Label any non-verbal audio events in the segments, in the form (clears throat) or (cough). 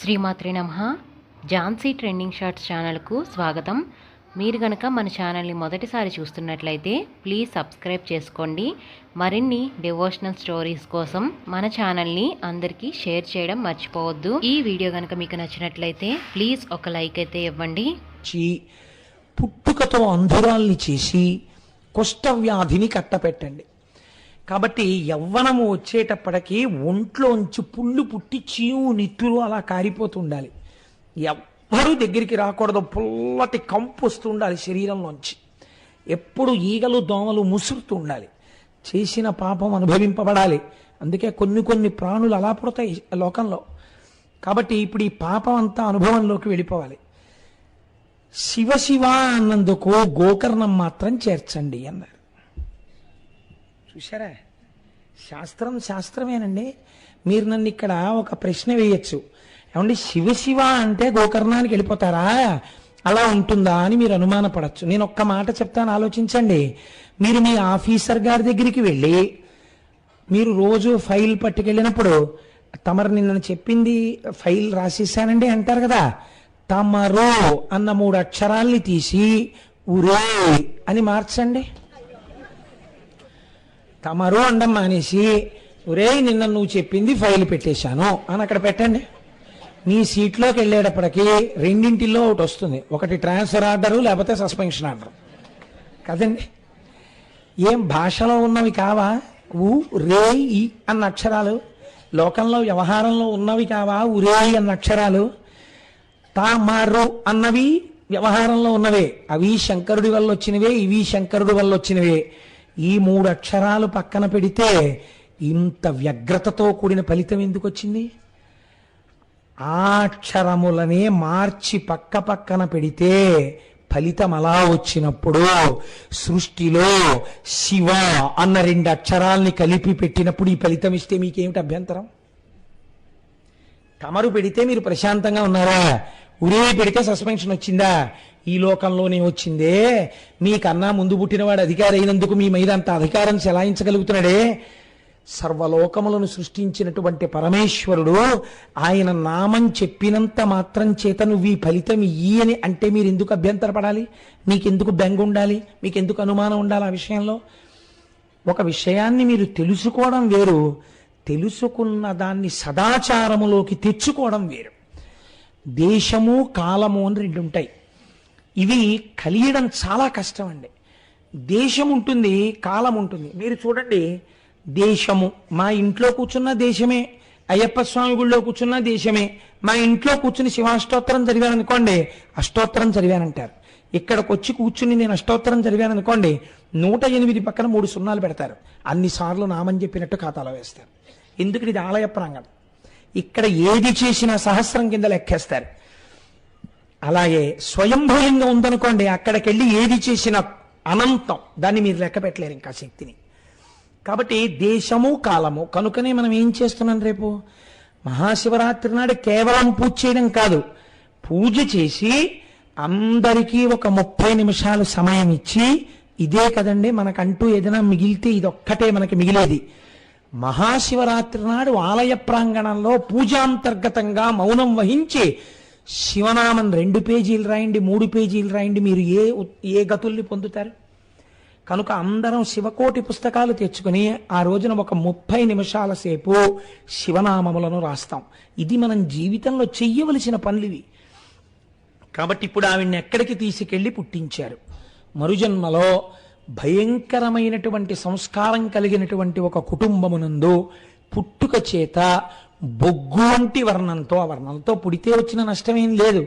శ్రీమాత్రి నమ. Jhansi trending shorts ఛానల్కు స్వాగతం. మీరు గనక మన ఛానల్ని మొదటిసారి చూస్తున్నట్లయితే ప్లీజ్ సబ్స్క్రైబ్ చేసుకోండి. మరిన్ని డివోషనల్ స్టోరీస్ కోసం మన ఛానల్ని అందరికీ షేర్ చేయడం మర్చిపోవద్దు. ఈ వీడియో కనుక మీకు నచ్చినట్లయితే ప్లీజ్ ఒక లైక్ అయితే ఇవ్వండి. పుట్టుకతో అంధురాల్ని చేసి కుష్ఠవ్యాధిని కట్టపెట్టండి. కాబట్టి యవ్వనము వచ్చేటప్పటికి ఒంట్లోంచి పుళ్ళు పుట్టి చీము నిత్తులు అలా కారిపోతూ ఉండాలి ఎవ్వరూ దగ్గరికి రాకూడదు. పుల్లటి కంపు వస్తూ ఉండాలి శరీరంలోంచి. ఎప్పుడు ఈగలు దోమలు ముసురుతూ ఉండాలి చేసిన పాపం అనుభవింపబడాలి. అందుకే కొన్ని కొన్ని ప్రాణులు అలా పుడతాయి లోకంలో. కాబట్టి ఇప్పుడు ఈ పాపం అంతా అనుభవంలోకి వెళ్ళిపోవాలి. శివ శివ అన్నందుకు గోకర్ణం మాత్రం చేర్చండి అన్నారు. చూసారా శాస్త్రం శాస్త్రమేనండి. మీరు నన్ను ఇక్కడ ఒక ప్రశ్న వేయచ్చు. ఏమండి శివ శివ అంటే గోకర్ణానికి వెళ్ళిపోతారా? అలా ఉంటుందా అని మీరు అనుమానపడచ్చు. నేను ఒక్క మాట చెప్తాను ఆలోచించండి. మీరు మీ ఆఫీసర్ గారి దగ్గరికి వెళ్ళి మీరు రోజు ఫైల్ పట్టుకెళ్ళినప్పుడు తమరు నిన్న చెప్పింది ఫైల్ రాసేసానండి అంటారు కదా? తమరు అన్న మూడు అక్షరాల్ని తీసి ఉరే అని మార్చండి. తమరు అండం మానేసి ఒరే నిన్న నువ్వు చెప్పింది ఫైల్ పెట్టేశాను. అని అక్కడ పెట్టండి. మీ సీట్లోకి వెళ్ళేటప్పటికి రెండింటిలో ఒకటి వస్తుంది. ఒకటి ట్రాన్స్ఫర్ ఆర్డరు లేకపోతే సస్పెన్షన్ ఆర్డర్. కదండి? ఏం భాషలో ఉన్నవి కావా? ఊ రే ఈ అన్న అక్షరాలు. లోకంలో వ్యవహారంలో ఉన్నవి కావా? ఉరే అన్న అక్షరాలు. తామారు అన్నవి వ్యవహారంలో ఉన్నవే. అవి శంకరుడి వల్ల వచ్చినవే ఇవి శంకరుడి వల్ల వచ్చినవే. ఈ మూడు అక్షరాలు పక్కన పెడితే ఇంత వ్యగ్రతతో కూడిన ఫలితం ఎందుకు వచ్చింది? ఆ అక్షరములనే మార్చి పక్క పక్కన పెడితే ఫలితం అలా వచ్చినప్పుడు సృష్టిలో శివ అన్న రెండు అక్షరాల్ని కలిపి పెట్టినప్పుడు ఈ ఫలితం ఇస్తే మీకేమిటి అభ్యంతరం? తమరు పెడితే మీరు ప్రశాంతంగా ఉన్నారా? ఉరే పెడితే సస్పెన్షన్ వచ్చిందా? ఈ లోకంలోనే వచ్చిందే. నీకన్నా ముందు పుట్టినవాడు అధికారి అయినందుకు మీ మీద అంత అధికారం చెలాయించగలుగుతున్నాడే. సర్వలోకములను సృష్టించినటువంటి పరమేశ్వరుడు ఆయన నామం చెప్పినంత మాత్రం చేత నువ్వు ఈ ఫలితం ఇయ్యి అని అంటే మీరు ఎందుకు అభ్యంతరపడాలి? మీకెందుకు బెంగ ఉండాలి మీకెందుకు అనుమానం ఉండాలి ఆ విషయంలో? ఒక విషయాన్ని మీరు తెలుసుకోవడం వేరు. తెలుసుకున్న దాన్ని సదాచారములోకి తెచ్చుకోవడం వేరు. దేశము కాలము అని రెండు ఉంటాయి ఇవి కలియడం చాలా కష్టం అండి దేశం ఉంటుంది కాలం ఉంటుంది. మీరు చూడండి దేశము మా ఇంట్లో కూర్చున్న దేశమే అయ్యప్ప స్వామి గుళ్ళో కూర్చున్న దేశమే మా ఇంట్లో కూర్చుని శివాష్టోత్తరం చదివాను అనుకోండి అష్టోత్తరం చదివానంటారు ఇక్కడికి వచ్చి కూర్చుని నేను అష్టోత్తరం చదివాను అనుకోండి నూట ఎనిమిది పక్కన మూడు సున్నాలు పెడతారు. అన్నిసార్లు నామని చెప్పినట్టు ఖాతాలో వేస్తారు. ఎందుకు ఇది ఆలయ ప్రాంగణం? ఇక్కడ ఏది చేసినా సహస్రం కింద లెక్కేస్తారు. అలాగే స్వయంభూయంగా ఉందనుకోండి అక్కడికి వెళ్ళి ఏది చేసినా అనంతం. దాన్ని మీరు లెక్క పెట్టలేరు ఇంకా శక్తిని. కాబట్టి దేశము కాలము. కనుకనే మనం ఏం చేస్తున్నాం రేపు? మహాశివరాత్రి నాడు కేవలం పూజ చేయడం కాదు. పూజ చేసి అందరికీ ఒక ముప్పై నిమిషాలు సమయం ఇచ్చి ఇదే కదండి మనకంటూ ఏదైనా మిగిలితే ఇదొక్కటే మనకి మిగిలేది. మహాశివరాత్రి నాడు ఆలయ ప్రాంగణంలో పూజాంతర్గతంగా మౌనం వహించి శివనామం రెండు పేజీలు రాయండి మూడు పేజీలు రాయండి మీరు ఏ ఏ గతుల్ని పొందుతారు? కనుక అందరం శివకోటి పుస్తకాలు తెచ్చుకుని ఆ రోజున ఒక ముప్పై నిమిషాల సేపు శివనామములను రాస్తాం. ఇది మనం జీవితంలో చెయ్యవలసిన పనులివి. కాబట్టి ఇప్పుడు ఆవిడ్ని ఎక్కడికి తీసుకెళ్ళి పుట్టించారు? మరుజన్మలో భయంకరమైనటువంటి సంస్కారం కలిగినటువంటి ఒక కుటుంబమునందు పుట్టుక చేత బొగ్గు వంటి వర్ణంతో ఆ వర్ణంతో పుడితే వచ్చిన నష్టమేం లేదు.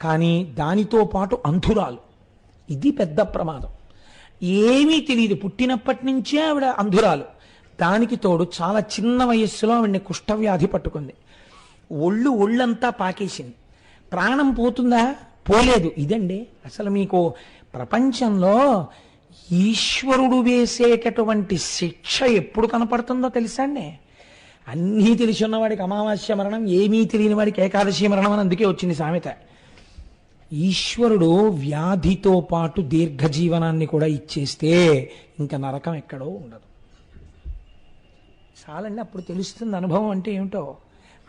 కానీ దానితో పాటు అంధురాలు. ఇది పెద్ద ప్రమాదం. ఏమీ తెలియదు పుట్టినప్పటి నుంచే ఆవిడ అంధురాలు. దానికి తోడు చాలా చిన్న వయస్సులో ఆవిడని కుష్ఠవ్యాధి పట్టుకుంది. ఒళ్ళు ఒళ్ళంతా పాకేసింది. ప్రాణం పోతుందా? పోలేదు. ఇదండి అసలు మీకు ప్రపంచంలో ఈశ్వరుడు వేసేటటువంటి శిక్ష ఎప్పుడు కనపడుతుందో తెలుసా అండి? అన్నీ తెలిసి ఉన్నవాడికి అమావాస్య మరణం ఏమీ తెలియని వాడికి ఏకాదశి మరణం అని అందుకే వచ్చింది సామెత. ఈశ్వరుడు వ్యాధితో పాటు దీర్ఘజీవనాన్ని కూడా ఇచ్చేస్తే ఇంకా నరకం ఎక్కడో ఉండదు. చాలండి అప్పుడు తెలుస్తుంది అనుభవం అంటే ఏమిటో?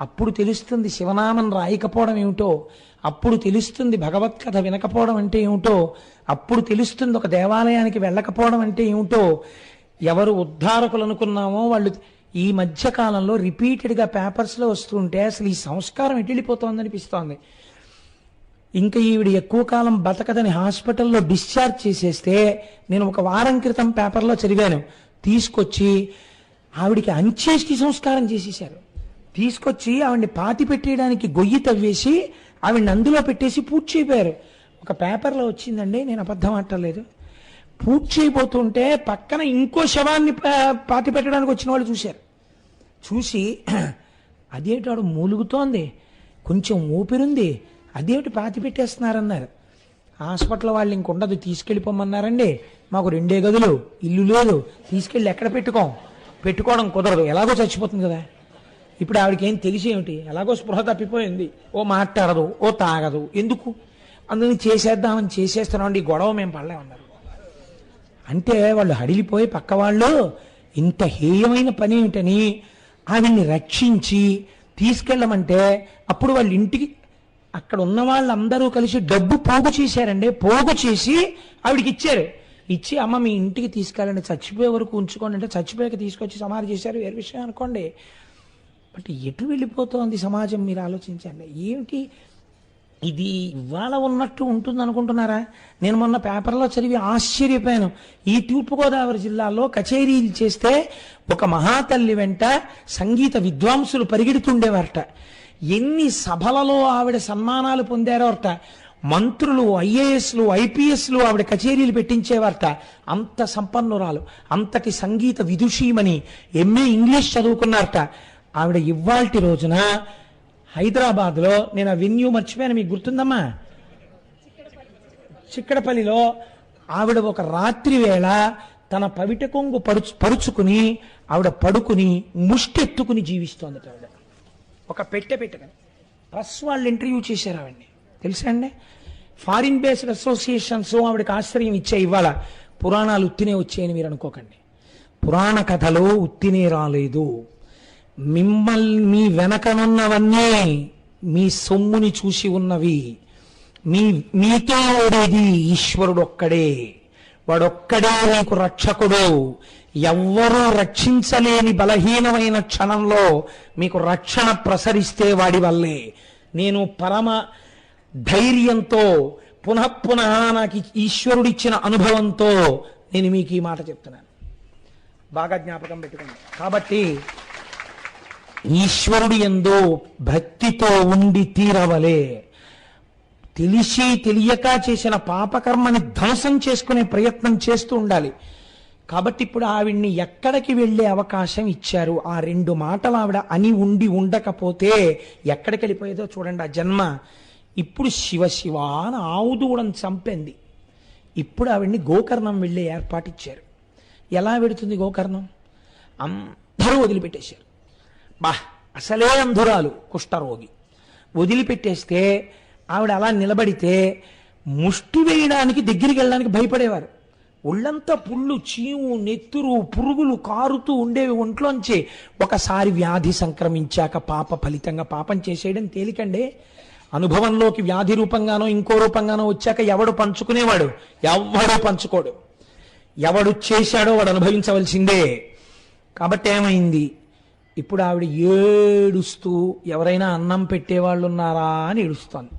అప్పుడు తెలుస్తుంది శివనామం రాయకపోవడం ఏమిటో? అప్పుడు తెలుస్తుంది భగవత్ కథ వినకపోవడం అంటే ఏమిటో? అప్పుడు తెలుస్తుంది ఒక దేవాలయానికి వెళ్ళకపోవడం అంటే ఏమిటో? ఎవరు ఉద్ధారకులు అనుకున్నామో వాళ్ళు ఈ మధ్య కాలంలో రిపీటెడ్గా పేపర్స్లో వస్తుంటే అసలు ఈ సంస్కారం ఎటు అనిపిస్తోంది. ఇంకా ఈవిడ ఎక్కువ కాలం బతకదని హాస్పిటల్లో డిశ్చార్జ్ చేసేస్తే నేను ఒక వారం క్రితం పేపర్లో చదివాను. తీసుకొచ్చి ఆవిడికి అంచేష్టి సంస్కారం చేసేశారు. తీసుకొచ్చి ఆవిడ్ని పాతి పెట్టేయడానికి గొయ్యి తవ్వేసి ఆవిడ్ని అందులో పెట్టేసి పూర్తి చేయపోయారు. ఒక పేపర్లో వచ్చిందండి నేను అబద్ధం ఆడలేదు పూర్తి చేయబోతుంటే పక్కన ఇంకో శవాన్ని పా- పాతి పెట్టడానికి వచ్చిన వాళ్ళు చూశారు. చూసి (clears throat) అదేటాడు మూలుగుతోంది? కొంచెం ఊపిరుంది. అదేమిటి పాతి పెట్టేస్తున్నారన్నారు. హాస్పిటల్ వాళ్ళు ఇంకొండదు తీసుకెళ్ళిపోమన్నారండి. మాకు రెండే గదులు ఇల్లు లేదు. తీసుకెళ్ళి ఎక్కడ పెట్టుకోం? పెట్టుకోవడం కుదరదు. ఎలాగో చచ్చిపోతుంది కదా. ఇప్పుడు ఆవిడకి ఏం తెలిసి ఏమిటి? ఎలాగో స్పృహ తప్పిపోయింది. ఓ మాట్లాడదు ఓ తాగదు. ఎందుకు? అందుకని చేసేద్దామని చేసేస్తున్నామండి. ఈ గొడవ మేము పడలేమన్నారు. అంటే వాళ్ళు హడిలిపోయి పక్క వాళ్ళు ఇంత హేయమైన పని ఏమిటని ఆవిడ్ని రక్షించి తీసుకెళ్ళమంటే అప్పుడు వాళ్ళ ఇంటికి అక్కడ ఉన్న వాళ్ళందరూ కలిసి డబ్బు పోగు చేశారండి. పోగు చేసి ఆవిడకి ఇచ్చారు. ఇచ్చి అమ్మ మీ ఇంటికి తీసుకెళ్ళండి. చచ్చిపోయే వరకు ఉంచుకోండి. అంటే చచ్చిపోయాక తీసుకొచ్చి సమాధి చేశారు. వేరే విషయం అనుకోండి. బట్ ఎటు వెళ్ళిపోతోంది సమాజం? మీరు ఆలోచించండి. ఏమిటి ఇది ఇవాళ ఉన్నట్టు ఉంటుంది అనుకుంటున్నారా నేను మొన్న పేపర్లో చదివి ఆశ్చర్యపోయాను. ఈ తూర్పుగోదావరి జిల్లాలో కచేరీలు చేస్తే ఒక మహాతల్లి వెంట సంగీత విద్వాంసులు పరిగెడుతుండేవారట. ఎన్ని సభలలో ఆవిడ సన్మానాలు పొందారో మంత్రులు ఐఏఎస్లు ఐపీఎస్లు ఆవిడ కచేరీలు పెట్టించేవారట. అంత సంపన్నురాలు అంతటి సంగీత విదుషీమని ఎంఏ ఇంగ్లీష్ చదువుకున్నారట. ఆవిడ ఇవాల్టి రోజున హైదరాబాద్లో నేను ఆ వెన్యూ మర్చిపోయాను. మీకు గుర్తుందమ్మా? చిక్కడపల్లిలో ఆవిడ ఒక రాత్రి వేళ తన పవిట కొంగు పరుచు పరుచుకుని ఆవిడ పడుకుని ముష్టెత్తుకుని జీవిస్తోంది ఆవిడ. ఒక పెట్టె పెట్టుకుని ప్రెస్ వాళ్ళు ఇంటర్వ్యూ చేశారు ఆవిడ్ని. తెలుసా అండి? ఫారిన్ బేస్డ్ అసోసియేషన్స్ ఆవిడకి ఆశ్రయం ఇచ్చే ఇవాళ పురాణాలు ఉత్తినే వచ్చాయని మీరు అనుకోకండి. పురాణ కథలు ఉత్తినే రాలేదు. మిమ్మల్ని మీ వెనకనున్నవన్నీ మీ సొమ్ముని చూసి ఉన్నవి. మీ మీతో ఉండేది ఈశ్వరుడు ఒక్కడే వాడొక్కడే నీకు రక్షకుడు. ఎవ్వరూ రక్షించలేని బలహీనమైన క్షణంలో మీకు రక్షణ ప్రసరిస్తే వాడి వల్లే. నేను పరమ ధైర్యంతో పునః పునః నాకు ఈశ్వరుడిచ్చిన అనుభవంతో నేను మీకు ఈ మాట చెప్తున్నాను. బాగా జ్ఞాపకం పెట్టుకున్నాను కాబట్టి ఈశ్వరుడు ఎందో భక్తితో ఉండి తీరవలే. తెలిసి తెలియక చేసిన పాపకర్మని ధ్వంసం చేసుకునే ప్రయత్నం చేస్తూ ఉండాలి. కాబట్టి ఇప్పుడు ఆవిడ్ని ఎక్కడికి వెళ్ళే అవకాశం ఇచ్చారు. ఆ రెండు మాటలు ఆవిడ అని ఉండి ఉండకపోతే ఎక్కడికి వెళ్ళిపోయేదో చూడండి ఆ జన్మ. ఇప్పుడు శివ శివ అని ఆవు చంపింది. ఇప్పుడు ఆవిడ్ని గోకర్ణం వెళ్ళే ఏర్పాటు ఇచ్చారు. ఎలా వెడుతుంది గోకర్ణం? అందరూ వదిలిపెట్టేశారు. బా. అసలే అంధురాలు కుష్ఠరోగి. వదిలిపెట్టేస్తే ఆవిడ అలా నిలబడితే ముష్టి వేయడానికి దగ్గరికి వెళ్ళడానికి భయపడేవారు. ఒళ్ళంతా పుళ్ళు చీము నెత్తురు పురుగులు కారుతూ ఉండేవి ఒంట్లోంచి. ఒకసారి వ్యాధి సంక్రమించాక పాప ఫలితంగా పాపం చేసేయడం తేలికండే. అనుభవంలోకి వ్యాధి రూపంగానో ఇంకో రూపంగానో వచ్చాక ఎవడు పంచుకునేవాడు? ఎవడో పంచుకోడు. ఎవడు చేశాడో వాడు అనుభవించవలసిందే. కాబట్టి ఏమైంది ఇప్పుడు ఆవిడ ఏడుస్తూ ఎవరైనా అన్నం పెట్టేవాళ్ళు ఉన్నారా అని ఏడుస్తోంది.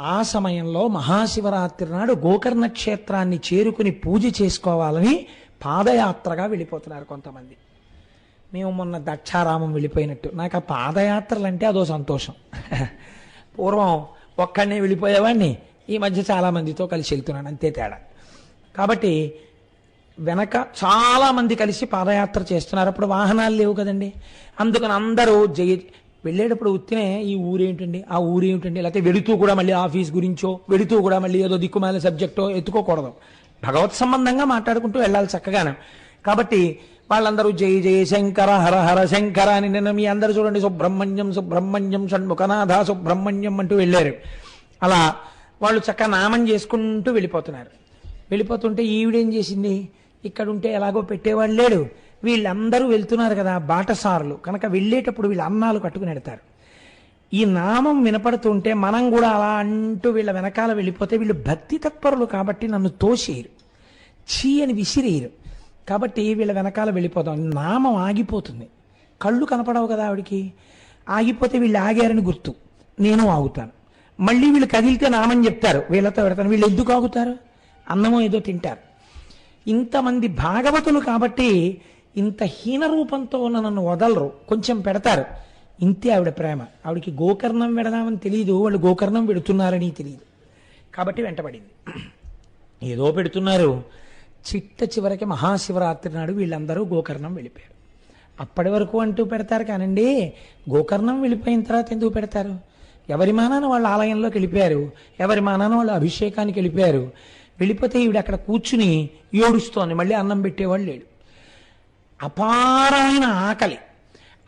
ఆ సమయంలో మహాశివరాత్రి నాడు గోకర్ణ క్షేత్రాన్ని చేరుకుని పూజ చేసుకోవాలని పాదయాత్రగా వెళ్ళిపోతున్నారు కొంతమంది. మేము మొన్న దక్షారామం వెళ్ళిపోయినట్టు. నాకు ఆ పాదయాత్రలు అంటే అదో సంతోషం. (laughs) పూర్వం ఒక్కడనే వెళ్ళిపోయేవాడిని ఈ మధ్య చాలా మందితో కలిసి వెళ్తున్నాను అంతే తేడా. కాబట్టి వెనక చాలా మంది కలిసి పాదయాత్ర చేస్తున్నారు. అప్పుడు వాహనాలు లేవు కదండి. అందుకని అందరూ జయ వెళ్ళేటప్పుడు ఉత్తినే ఈ ఊరేంటండి ఆ ఊరేమిటండి లేకపోతే వెళుతూ కూడా మళ్ళీ ఆఫీస్ గురించో వెళుతూ కూడా మళ్ళీ ఏదో దిక్కుమాల సబ్జెక్టో ఎత్తుకోకూడదు. భగవత్ సంబంధంగా మాట్లాడుకుంటూ వెళ్ళాలి చక్కగానే. కాబట్టి వాళ్ళందరూ జయ జయ శంకర హర హర శంకర అని నిన్న మీ అందరూ చూడండి సుబ్రహ్మణ్యం సుబ్రహ్మణ్యం షణ్ముఖనాథ సుబ్రహ్మణ్యం అంటూ వెళ్ళారు. అలా వాళ్ళు చక్కగా నామం చేసుకుంటూ వెళ్ళిపోతున్నారు. వెళ్ళిపోతుంటే ఈవిడేం చేసింది? ఇక్కడ ఉంటే ఎలాగో పెట్టేవాడు లేడు. వీళ్ళందరూ వెళ్తున్నారు కదా బాటసారులు. కనుక వెళ్ళేటప్పుడు వీళ్ళు అన్నాలు కట్టుకుని వెడతారు ఈ నామం వినపడుతుంటే మనం కూడా అలా అంటూ వీళ్ళ వెనకాల వెళ్ళిపోతే వీళ్ళు భక్తి తత్పరులు కాబట్టి నన్ను తోసేయరు చీ అని విసిరేయరు కాబట్టి వీళ్ళ వెనకాల వెళ్ళిపోతాం. నామం ఆగిపోతుంది. కళ్ళు కనపడవు కదా ఆవిడికి. ఆగిపోతే వీళ్ళు ఆగారని గుర్తు. నేను ఆగుతాను. మళ్ళీ వీళ్ళు కదిలితే నామని చెప్తారు. వీళ్ళతో పెడతాను వీళ్ళు ఎందుకు ఆగుతారు? అన్నమో ఏదో తింటారు. ఇంతమంది భాగవతులు కాబట్టి ఇంత హీన రూపంతో ఉన్న నన్ను వదలరు. కొంచెం పెడతారు. ఇంతే ఆవిడ ప్రేమ. ఆవిడకి గోకర్ణం పెడదామని తెలియదు వాళ్ళు గోకర్ణం పెడుతున్నారని తెలియదు కాబట్టి వెంటబడింది. ఏదో పెడుతున్నారు. చిట్ట చివరికి మహాశివరాత్రి నాడు వీళ్ళందరూ గోకర్ణం వెళ్ళిపోయారు. అప్పటి వరకు అంటూ పెడతారు కానండి గోకర్ణం వెళ్ళిపోయిన తర్వాత ఎందుకు పెడతారు? ఎవరి మానాన వాళ్ళ ఆలయంలోకి వెళ్ళిపోయారు? ఎవరి మానాన వాళ్ళు అభిషేకానికి వెళ్ళిపోయారు? వెళ్ళిపోతే ఈవిడ అక్కడ కూర్చుని ఏడుస్తోంది. మళ్ళీ అన్నం పెట్టేవాళ్ళు లేడు. అపారమైన ఆకలి.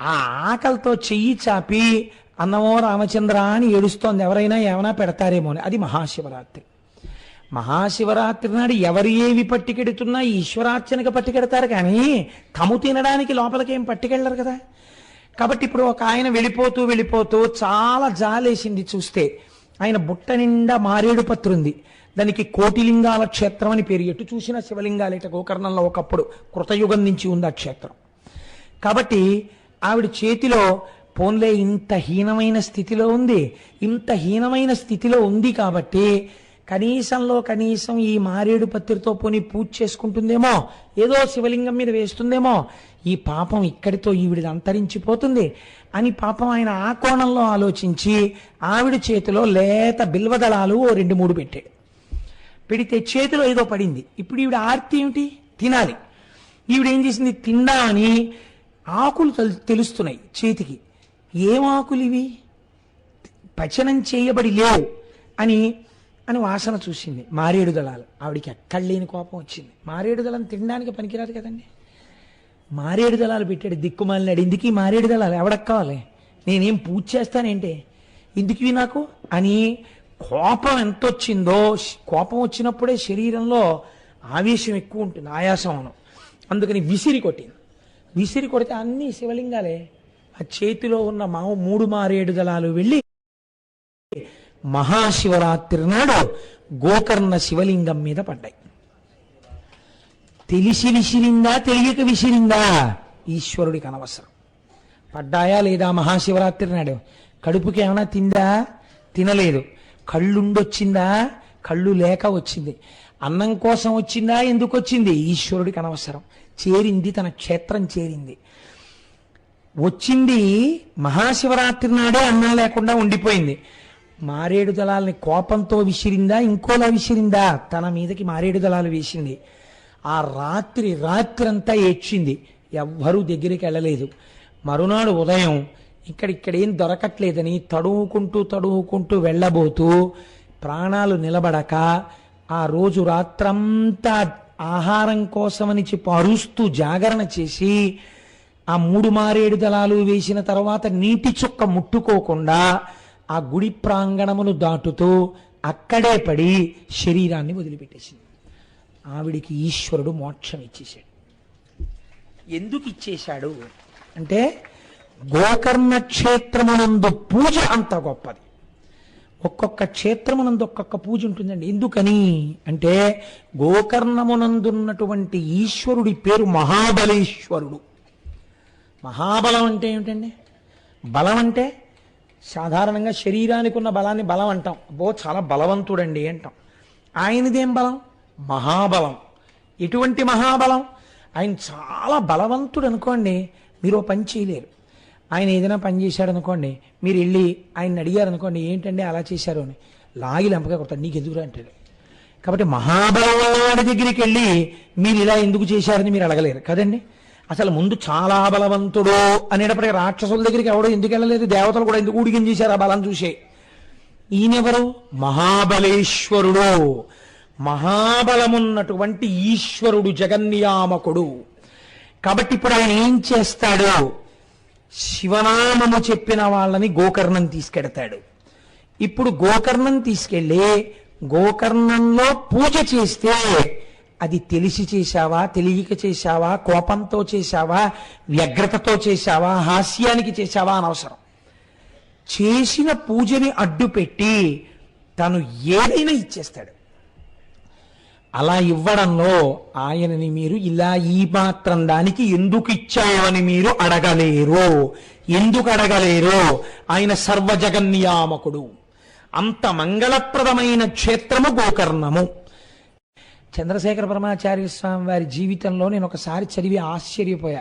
ఆ ఆకలితో చెయ్యి చాపి అన్నమో రామచంద్ర అని ఏడుస్తోంది. ఎవరైనా ఏమైనా పెడతారేమో అని. అది మహాశివరాత్రి. మహాశివరాత్రి నాడు ఎవరు ఏవి పట్టుకెడుతున్నా ఈశ్వరార్చనకు పట్టుకెడతారు కానీ తము తినడానికి లోపలికేం పట్టుకెళ్ళరు కదా. కాబట్టి ఇప్పుడు ఒక ఆయన వెళ్ళిపోతూ వెళ్ళిపోతూ చాలా జాలేసింది చూస్తే. ఆయన బుట్ట నిండా మారేడు పత్రుంది. దానికి కోటిలింగాల క్షేత్రం అని పేరు. ఎటు చూసినా శివలింగాలు ఇట గోకర్ణంలో ఒకప్పుడు కృతయుగం నుంచి ఉంది ఆ క్షేత్రం. కాబట్టి ఆవిడ చేతిలో పోన్లే ఇంత హీనమైన స్థితిలో ఉంది ఇంత హీనమైన స్థితిలో ఉంది కాబట్టి కనీసంలో కనీసం ఈ మారేడు పత్రితో పోని పూజ చేసుకుంటుందేమో ఏదో శివలింగం మీద వేస్తుందేమో ఈ పాపం ఇక్కడితో ఈవిడిది అంతరించిపోతుంది అని పాపం ఆయన ఆ కోణంలో ఆలోచించి ఆవిడ చేతిలో లేత బిల్వదళాలు ఓ రెండు మూడు పెట్టాడు. పెడితే చేతిలో ఏదో పడింది. ఇప్పుడు ఈవిడ ఆర్తి ఏమిటి? తినాలి. ఈవిడ ఏం చేసింది? తిండా అని ఆకులు తెలుస్తున్నాయి చేతికి. ఏం ఆకులు ఇవి? పచనం చేయబడి లేవు అని అని వాసన చూసింది. మారేడు దళాలు. ఆవిడికి ఎక్కడ లేని కోపం వచ్చింది. మారేడు దళం తినడానికి పనికిరాదు కదండి. మారేడు దళాలు పెట్టాడు దిక్కుమాలినాడు ఇందుకీ మారేడు దళాలు? ఎవడక్కావాలి? నేనేం పూజ చేస్తానేంటి? ఇందుకు నాకు? అని కోపం ఎంత వచ్చిందో కోపం వచ్చినప్పుడే శరీరంలో ఆవేశం ఎక్కువ ఉంటుంది ఆయాసం అందుకని విసిరి కొట్టింది. విసిరి కొడితే అన్ని శివలింగాలే. ఆ చేతిలో ఉన్న మా మూడు మారేడు దళాలు వెళ్ళి మహాశివరాత్రి నాడు గోకర్ణ శివలింగం మీద పడ్డాయి. తెలిసి విసిరిందా తెలియక విసిరిందా? ఈశ్వరుడికి అనవసరం పడ్డాయా లేదా మహాశివరాత్రి నాడు? కడుపుకి ఏమైనా తిందా? తినలేదు. కళ్ళుండొచ్చిందా? కళ్ళు లేక వచ్చింది. అన్నం కోసం వచ్చిందా? ఎందుకు వచ్చింది? ఈశ్వరుడికి అనవసరం. చేరింది తన క్షేత్రం చేరింది. వచ్చింది మహాశివరాత్రి నాడే అన్నం లేకుండా ఉండిపోయింది. మారేడు దళాలని కోపంతో విసిరిందా? ఇంకోలా విసిరిందా? తన మీదకి మారేడు దళాలు వేసింది. ఆ రాత్రి రాత్రంతా ఏడ్చింది. ఎవ్వరూ దగ్గరికి వెళ్ళలేదు. మరునాడు ఉదయం ఇక్కడ ఇక్కడేం దొరకట్లేదని తడువుకుంటూ తడువుకుంటూ వెళ్ళబోతూ ప్రాణాలు నిలబడక ఆ రోజు రాత్రంతా ఆహారం కోసమని చెప్పి అరుస్తూ జాగరణ చేసి ఆ మూడు మారేడు దళాలు వేసిన తర్వాత నీటి చుక్క ముట్టుకోకుండా ఆ గుడి ప్రాంగణమును దాటుతూ అక్కడే పడి శరీరాన్ని వదిలిపెట్టేసింది. ఆవిడికి ఈశ్వరుడు మోక్షం ఇచ్చేశాడు. ఎందుకు ఇచ్చేశాడు? అంటే గోకర్ణ క్షేత్రమునందు పూజ అంత గొప్పది. ఒక్కొక్క క్షేత్రమునందు ఒక్కొక్క పూజ ఉంటుందండి. ఎందుకని అంటే గోకర్ణమునందున్నటువంటి ఈశ్వరుడి పేరు మహాబలేశ్వరుడు. మహాబలం అంటే ఏమిటండి? బలం అంటే సాధారణంగా శరీరానికి ఉన్న బలాన్ని బలం అంటాం. అబ్బో చాలా బలవంతుడండి అంటాం. ఆయనదేం బలం? మహాబలం. ఎటువంటి మహాబలం? ఆయన చాలా బలవంతుడు అనుకోండి మీరు పని చేయలేరు. ఆయన ఏదైనా పని చేశాడు అనుకోండి మీరు వెళ్ళి ఆయన అడిగారు అనుకోండి ఏంటండి అలా చేశారు అని లాగి లంపగా కొడతాడు. నీకు ఎదుగురా అంటాడు. కాబట్టి మహాబలవాడి దగ్గరికి వెళ్ళి మీరు ఇలా ఎందుకు చేశారని మీరు అడగలేరు. కదండి? అసలు ముందు చాలా బలవంతుడు అనేటప్పటికీ రాక్షసుల దగ్గరికి ఎవడో ఎందుకు వెళ్ళలేదు? దేవతలు కూడా ఎందుకు ఊడిగం చేశారు ఆ బలం చూసే? ఈయనెవరు? మహాబలేశ్వరుడు. మహాబలమున్నటువంటి ఈశ్వరుడు జగన్నియామకుడు కాబట్టి ఇప్పుడు ఆయన ఏం చేస్తాడు? శివనామము చెప్పిన వాళ్ళని గోకర్ణం తీసుకెడతాడు. ఇప్పుడు గోకర్ణం తీసుకెళ్ళి గోకర్ణంలో పూజ చేస్తే అది తెలిసి చేశావా తెలియక చేశావా కోపంతో చేశావా వ్యగ్రతతో చేశావా హాస్యానికి చేశావా అనవసరం చేసిన పూజని అడ్డుపెట్టి తను ఏదైనా ఇచ్చేస్తాడు. అలా ఇవ్వడంలో ఆయనని మీరు ఇలా ఈ మాత్రం దానికి ఎందుకు ఇచ్చావని మీరు అడగలేరు. ఎందుకు అడగలేరు? ఆయన సర్వజగన్నియామకుడు. అంత మంగళప్రదమైన క్షేత్రము గోకర్ణము. చంద్రశేఖర పరమాచార్య స్వామి వారి జీవితంలో నేను ఒకసారి చదివి ఆశ్చర్యపోయా.